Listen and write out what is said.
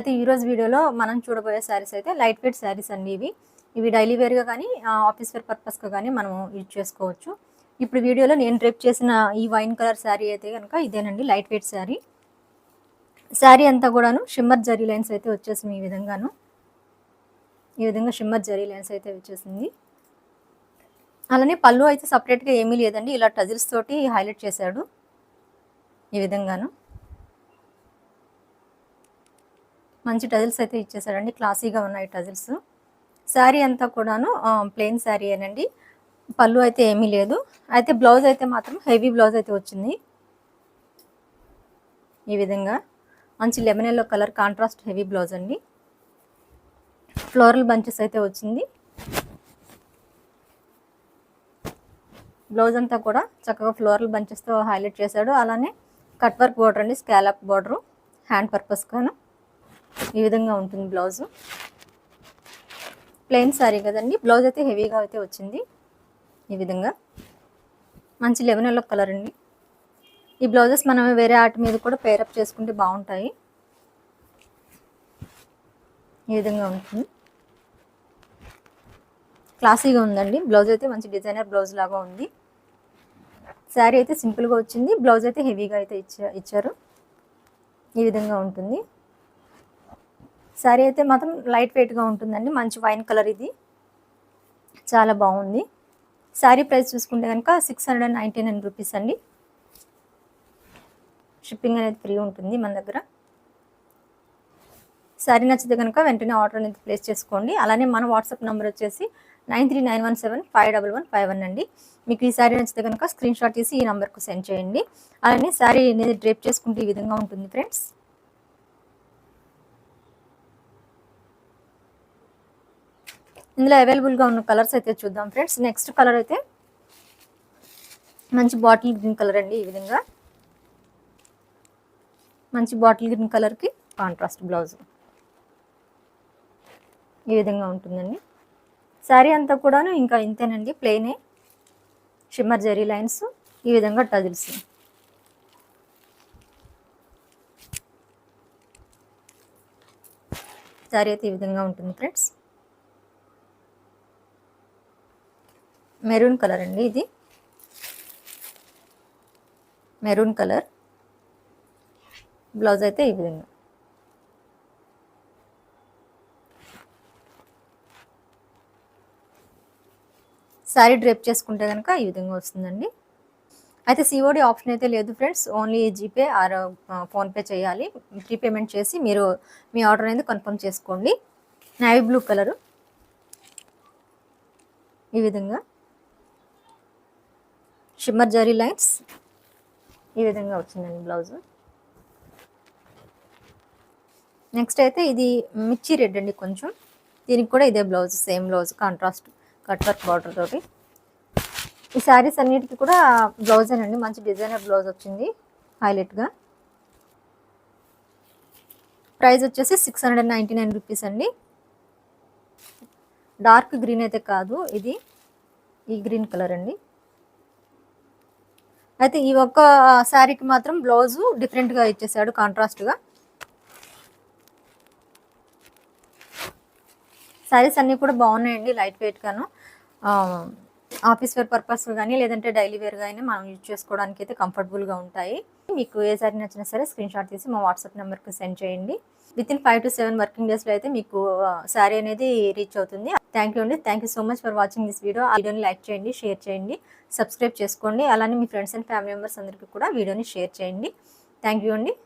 అయితే ఈరోజు వీడియోలో మనం చూడబోయే శారీస్ అయితే లైట్ వెయిట్ శారీస్ అండి ఇవి. ఇవి డైలీ వేర్గా కానీ ఆఫీస్ వేర్ పర్పస్గా కానీ మనం యూజ్ చేసుకోవచ్చు. ఇప్పుడు వీడియోలో నేను డ్రెప్ చేసిన ఈ వైన్ కలర్ శారీ అయితే కనుక ఇదేనండి లైట్ వెయిట్ శారీ. శారీ అంతా కూడాను షిమ్మర్ జరీ లైన్స్ అయితే వచ్చేసింది ఈ విధంగాను. ఈ విధంగా షిమ్మర్ జరీ లైన్స్ అయితే వచ్చేసింది. అలానే పళ్ళు అయితే సపరేట్గా ఏమీ లేదండి ఇలా టజిల్స్ తోటి హైలైట్ చేశాడు ఈ విధంగాను. మంచి టజిల్స్ అయితే ఇచ్చేసాడండి క్లాసీగా ఉన్నాయి టజిల్స్. శారీ అంతా కూడాను ప్లెయిన్ శారీ అనండి పళ్ళు అయితే ఏమీ లేదు. అయితే బ్లౌజ్ అయితే మాత్రం హెవీ బ్లౌజ్ అయితే వచ్చింది. ఈ విధంగా మంచి lemon yellow colour contrast heavy blouse అండి. ఫ్లోరల్ బంచెస్ అయితే వచ్చింది. బ్లౌజ్ అంతా కూడా చక్కగా ఫ్లోరల్ బంచెస్తో హైలైట్ చేశాడు. అలానే కట్ వర్క్ బోర్డర్ అండి స్కాలప్ బోర్డరు. హ్యాండ్ పర్పస్గాను ఈ విధంగా ఉంటుంది బ్లౌజు. ప్లెయిన్ శారీ కదండి. బ్లౌజ్ అయితే హెవీగా అయితే వచ్చింది ఈ విధంగా. మంచి లెవెన్ ఎల్లో కలర్ అండి. ఈ బ్లౌజెస్ మనం వేరే ఆర్ట్ మీద కూడా పేరప్ చేసుకుంటే బాగుంటాయి. ఈ విధంగా ఉంటుంది. క్లాసీగా ఉందండి. బ్లౌజ్ అయితే మంచి డిజైనర్ బ్లౌజ్ లాగా ఉంది. శారీ అయితే సింపుల్గా వచ్చింది. బ్లౌజ్ అయితే హెవీగా అయితే ఇచ్చా ఇచ్చారు. ఈ విధంగా ఉంటుంది. శారీ అయితే మాత్రం లైట్ వెయిట్గా ఉంటుందండి. మంచి వైన్ కలర్ ఇది. చాలా బాగుంది. శారీ ప్రైస్ చూసుకుంటే కనుక six hundred and ninety nine rupees అండి. షిప్పింగ్ అనేది ఫ్రీ ఉంటుంది మన దగ్గర. శారీ నచ్చితే కనుక వెంటనే ఆర్డర్ అనేది ప్లేస్ చేసుకోండి. అలానే మన వాట్సాప్ నెంబర్ వచ్చేసి nine three nine one seven five double one five one అండి. మీకు ఈ శారీ నచ్చితే కనుక స్క్రీన్ షాట్ తీసి ఈ నెంబర్కు సెండ్ చేయండి. అలానే శారీ అనేది డ్రేప్ చేసుకుంటే ఈ విధంగా ఉంటుంది ఫ్రెండ్స్ ఇందులో అవైలబుల్గా ఉన్న కలర్స్ అయితే చూద్దాం ఫ్రెండ్స్. నెక్స్ట్ కలర్ అయితే మంచి బాటిల్ గ్రీన్ కలర్ అండి ఈ విధంగా. మంచి బాటిల్ గ్రీన్ కలర్కి కాంట్రాస్ట్ బ్లౌజ్. ఈ విధంగా ఉంటుందండి. శారీ అంతా కూడాను ఇంకా ఇంతేనండి ప్లెయినే. షిమ్మర్ జరీ లైన్స్ ఈ విధంగా టజిల్స్. శారీ అయితే ఈ విధంగా ఉంటుంది ఫ్రెండ్స్. మెరూన్ కలర్ అండి ఇది. Maroon colour. బ్లౌజ్ అయితే ఈ విధంగా. శారీ డ్రేప్ చేసుకుంటే కనుక ఈ విధంగా వస్తుందండి. అయితే సిఓడి ఆప్షన్ అయితే లేదు friends. Only GPay or PhonePe చేయాలి. ప్రీపేమెంట్ చేసి మీరు మీ ఆర్డర్ అనేది కన్ఫర్మ్ చేసుకోండి. Navy blue colour. ఈ విధంగా. Shimmer zari lines. ఈ విధంగా వచ్చిందండి బ్లౌజ్. నెక్స్ట్ అయితే ఇది మిర్చి రెడ్ అండి కొంచెం. దీనికి కూడా ఇదే blouse same blouse contrast cut work border తోటి. ఈ శారీస్ అన్నిటికీ కూడా బ్లౌజ్ అండి మంచి డిజైనర్ బ్లౌజ్ వచ్చింది హైలైట్గా ప్రైస్ వచ్చేసి six hundred ninety nine rupees అండి. డార్క్ గ్రీన్ అయితే కాదు ఇది ఈ గ్రీన్ కలర్ అండి. అయితే ఈ ఒక్క శారీకి మాత్రం బ్లౌజు డిఫరెంట్గా ఇచ్చేసాడు కాంట్రాస్ట్గా శారీస్ అన్నీ కూడా బాగున్నాయండి లైట్ వెయిట్గాను ఆఫీస్ వేర్ పర్పస్ కానీ లేదంటే డైలీ వేర్ కానీ మనం యూజ్ చేసుకోవడానికి అయితే కంఫర్టబుల్గా ఉంటాయి. మీకు ఏ సారీ నచ్చినా సరే స్క్రీన్ షాట్ తీసి మా వాట్సాప్ నెంబర్కి సెండ్ చేయండి. Within five to seven working డేస్లో అయితే మీకు శారీ అనేది రీచ్ అవుతుంది. థ్యాంక్ యూ అండి. Thank you so much for watching this video ఆ వీడియోని లైక్ చేయండి షేర్ చేయండి సబ్స్క్రైబ్ చేసుకోండి. అలానే మీ ఫ్రెండ్స్ అండ్ ఫ్యామిలీ మెంబర్స్ అందరికీ కూడా వీడియోని షేర్ చేయండి. థ్యాంక్ యూ అండి.